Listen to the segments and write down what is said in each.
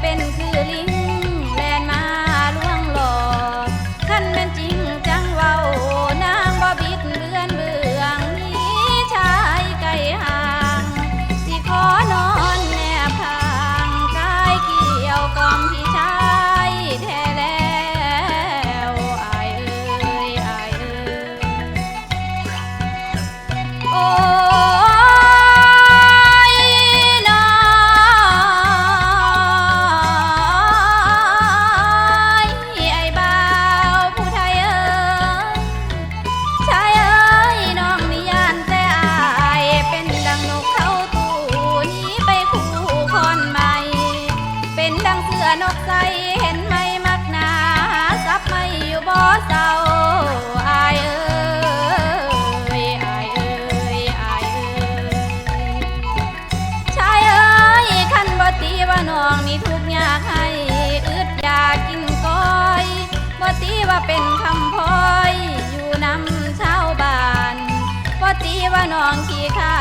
เป็นคือลิ งเสื้อนกใสเห็นไม่มักหนาซับไม่อยู่บ่เศร้าอายเอ้ยอเอ้ยอเอ้ยชายเอ้ยขันบ่ตีว่าน้องนี่ทุกอยากให้อึดอยากกินก้อยบ่ตีว่าเป็นคำพอยอยู่นำชาวบ้านบ่ตีว่าน้องขี้ข้า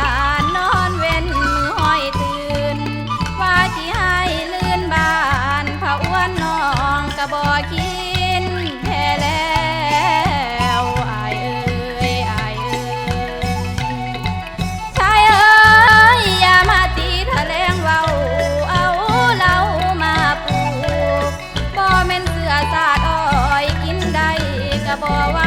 องกะบ่กินแค่แล้วไอเอ้ยอเอ้ยชายเอ้ยอย่ามาตีทะแลงเว้าเอาเรามาปลูกบ่แม่นเสื้อสาดอ้อยกินได้กะบ่ว่า